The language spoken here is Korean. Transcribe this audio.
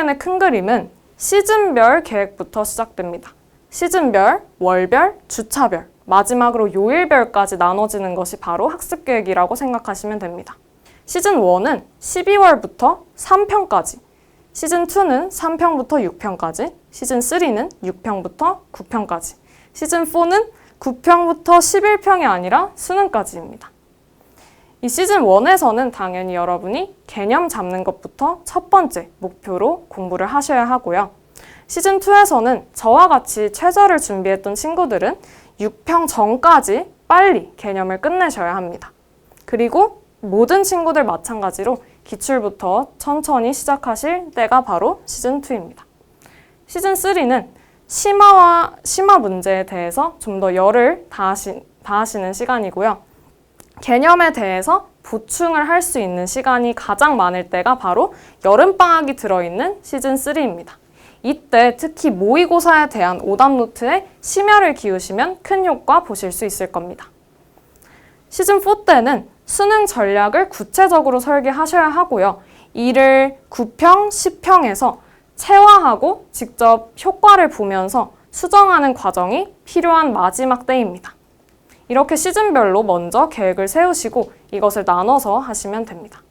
3학년의 큰 그림은 시즌별 계획부터 시작됩니다. 시즌별, 월별, 주차별, 마지막으로 요일별까지 나눠지는 것이 바로 학습 계획이라고 생각하시면 됩니다. 시즌 1은 12월부터 3평까지, 시즌 2는 3평부터 6평까지, 시즌 3는 6평부터 9평까지, 시즌 4는 9평부터 11평이 아니라 수능까지입니다. 이 시즌 1에서는 당연히 여러분이 개념 잡는 것부터 첫 번째 목표로 공부를 하셔야 하고요. 시즌 2에서는 저와 같이 최저를 준비했던 친구들은 6평 전까지 빨리 개념을 끝내셔야 합니다. 그리고 모든 친구들 마찬가지로 기출부터 천천히 시작하실 때가 바로 시즌 2입니다. 시즌 3는 심화와 심화 문제에 대해서 좀 더 열을 다하시, 다하시는 시간이고요. 개념에 대해서 보충을 할 수 있는 시간이 가장 많을 때가 바로 여름방학이 들어있는 시즌 3입니다. 이때 특히 모의고사에 대한 오답 노트에 심혈을 기우시면 큰 효과 보실 수 있을 겁니다. 시즌 4 때는 수능 전략을 구체적으로 설계하셔야 하고요. 이를 9평, 10평에서 체화하고 직접 효과를 보면서 수정하는 과정이 필요한 마지막 때입니다. 이렇게 시즌별로 먼저 계획을 세우시고 이것을 나눠서 하시면 됩니다.